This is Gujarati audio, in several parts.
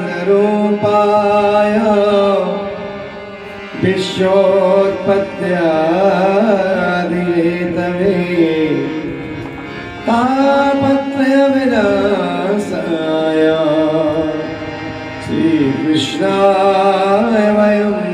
सच्चिदानन्दरूपाय विश्व താപത്രവിനാശായ ശ്രീകൃഷ്ണായ വയം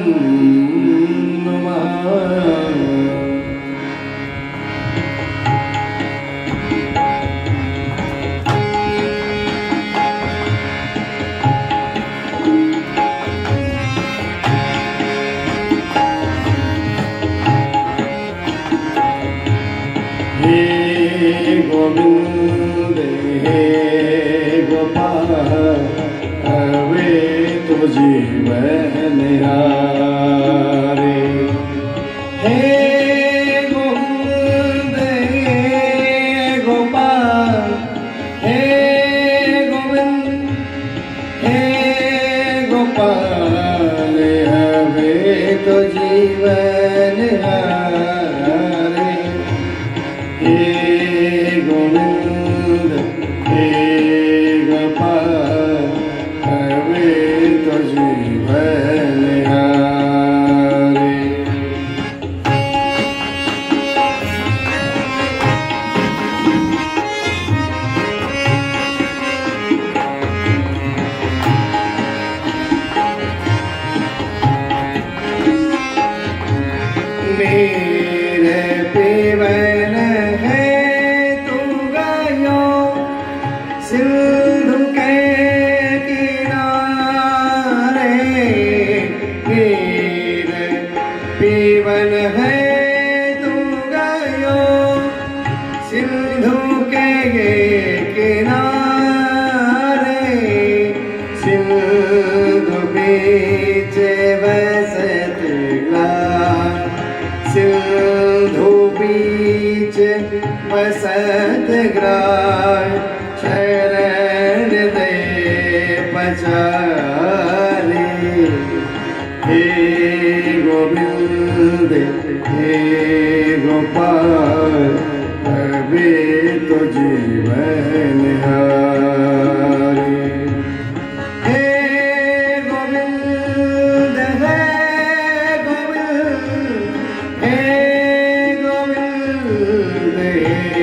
હે ગોપાલ હવે તો જીવન રા વસત ગ્રાય શરણ દે પચારી હે ગોવિંદ હે ગોપાલ હવે તો જીવન હારી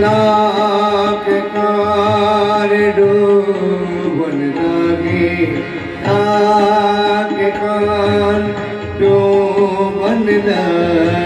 નાક કાર ડોબન લાગે નાક કાન ડોબન લાગે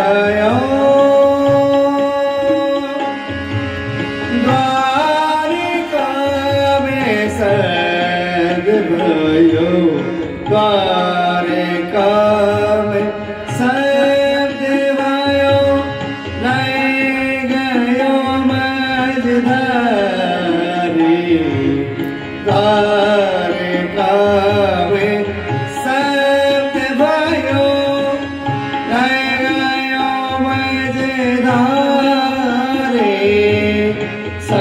Narayan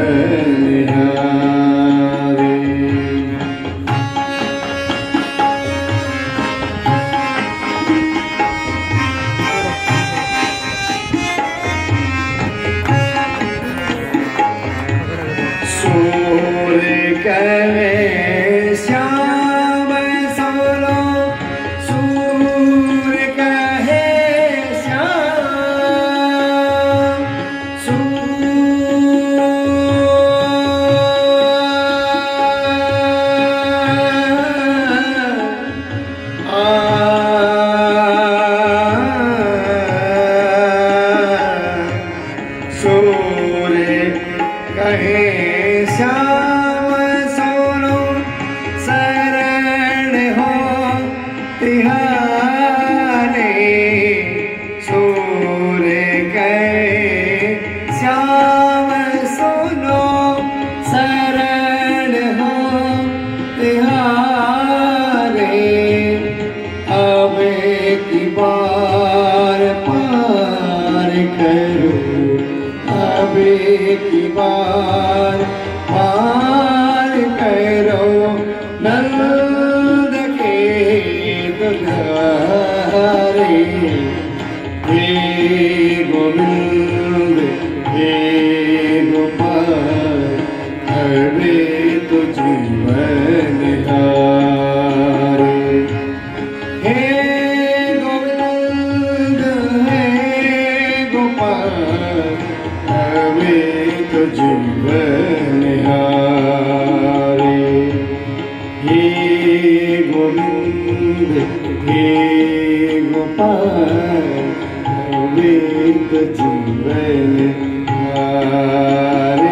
Amen. Govinda Jumbe Hare